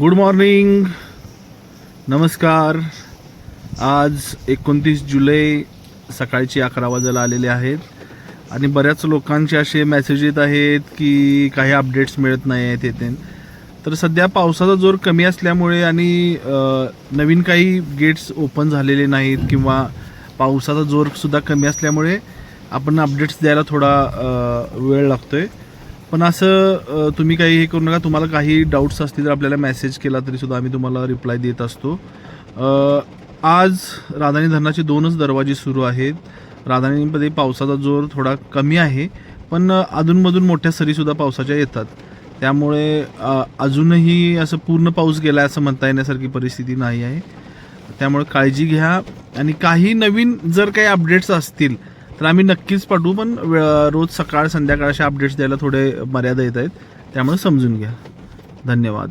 Good morning नमस्कार. आज एकोणतीस जुलै सकाळची अकरा वाजायला आलेले आहेत. आणि बऱ्याच लोकांचे असे मेसेज येत आहेत की काही अपडेट्स मिळत नाही आहेत येते तर सध्या पावसाचा जोर कमी असल्यामुळे आणि नवीन काही गेट्स ओपन झालेले नाहीत किंवा पावसाचा जोरसुद्धा कमी असल्यामुळे आपण अपडेट्स द्यायला थोडा वेळ लागतो आहे पण असं तुम्ही काही हे करू नका. तुम्हाला काही डाऊट्स असतील तर आपल्याला मेसेज केला तरी सुद्धा आम्ही तुम्हाला रिप्लाय देत असतो. आज राधानी धरणाचे दोनच दरवाजे सुरू आहेत. राधानीमध्ये पावसाचा जोर थोडा कमी आहे पण अधूनमधून मोठ्या सरीसुद्धा पावसाच्या येतात. त्यामुळे अजूनही असं पूर्ण पाऊस गेला असं म्हणता येण्यासारखी परिस्थिती नाही आहे. त्यामुळे काळजी घ्या. आणि काही नवीन जर काही अपडेट्स असतील तर आम्ही नक्कीच पाठवू पण रोज सकाळ संध्याकाळ अशा अपडेट्स द्यायला थोडे मर्यादा येत आहेत. त्यामुळे समजून घ्या. धन्यवाद.